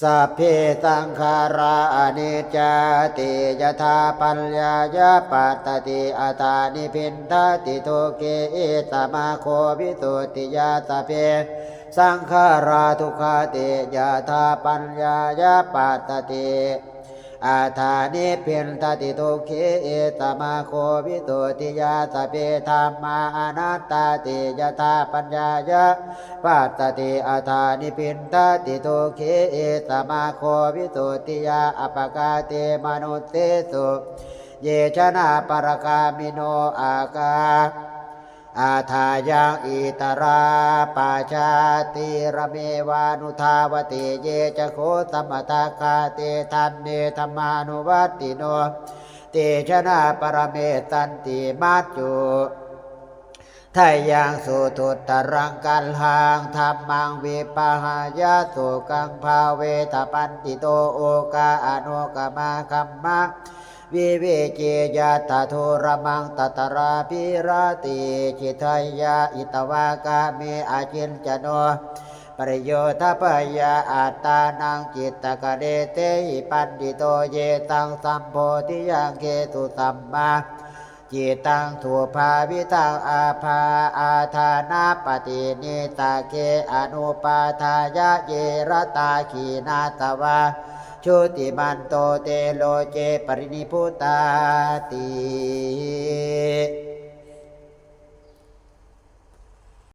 สัพเพสังขาราอนิจจติยถาปัญญายาปัตติอัตานิพินทติโทเกเอตมาโควิตุติยาสัพเพสังขาราทุคาติยถาปัญญายาปัตติ อาธานิพินทติโตเกเอตมาโควิสุทธิยาสเพธรรมาอนัตตติยถาปัญญายาปัตติอาธานิพินทติโตเคเอตมาโควิสุทธิยาอปกาเตมนุเตสุเยชนะปรคามิโนอากา อาทายังอิตราปาชาติระเมวานุทาวติเยจโคสมตาคาเตธรรมเนธรรมานุวัติโนเตชนะปรเมตันติมัจจุทายังสุทุตรังกันหังธรรมังวิปหายาสุกังภาเวทปันติโตโอกาอนุกมาคัมมะ วิเวเจยาตโทระมังตตราพิราติจิตายาอิตวากาเมอาจินจโนประโยชน์ปยาอัตตานังจิตตกเดเตหิปันติโตเยตังสัมโพธิยังเกตุสัมมาจิตังถูภาวิตังอาภาอาธานาปฏินิตาเกอนุปาทายะเยรตาขีนาตวา ชุติมันโตเตโลเจปรินิพุตาติ